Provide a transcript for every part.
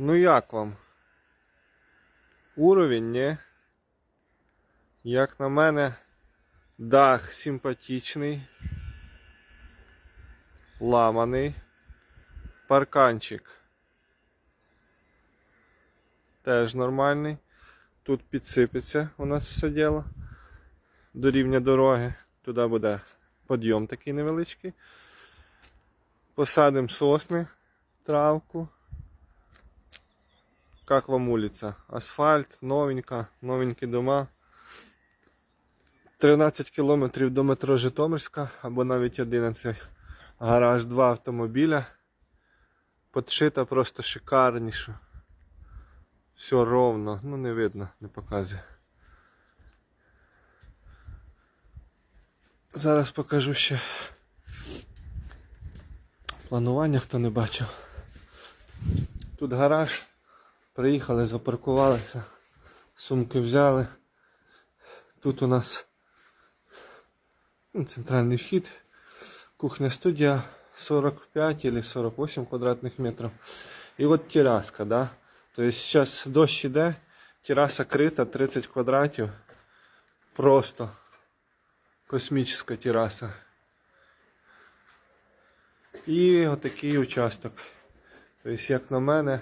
Ну як вам? Уровень, ні? Як на мене, дах симпатичний, ламаний, парканчик теж нормальний. Тут підсипеться у нас все діло до рівня дороги. Туди буде підйом такий невеличкий. Посадимо сосни, травку. Как вам улица? Асфальт, новенька, новенькі дома. 13 кілометрів до метро Житомирська або навіть 11. Гараж 2 автомобіля. Подшита просто шикарніше. Все ровно, ну не видно, не показує. Зараз покажу ще планування, хто не бачив. Тут гараж. Приїхали, запаркувалися, сумки взяли. Тут у нас центральний вхід, кухня студія 45 или 48 квадратних метрів. І от тераска, да? Тобто зараз дощ іде, тераса крита, 30 квадратів. Просто космічна тераса. І отакий участок. Тобто, як на мене,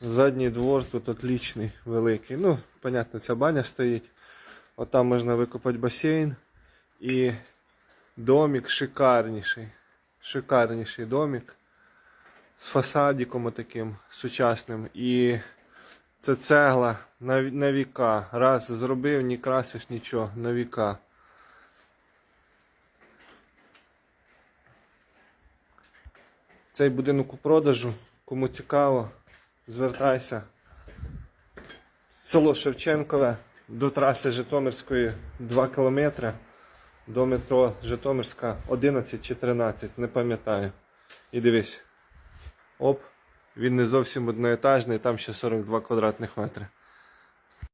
задній двор тут отличний, великий. Ну, понятно, ця баня стоїть. От там можна викопати басейн. І домик шикарніший. Шикарніший домик. З фасадиком таким сучасним. І це цегла на, на віка. Раз зробив, не красиш нічого, на віка. Цей будинок у продажу. Кому цікаво, звертайся. Село Шевченкове до траси Житомирської 2 км До метро Житомирська 11 чи 13, не пам'ятаю. І дивись. Оп, він не зовсім одноетажний, там ще 42 квадратних метри.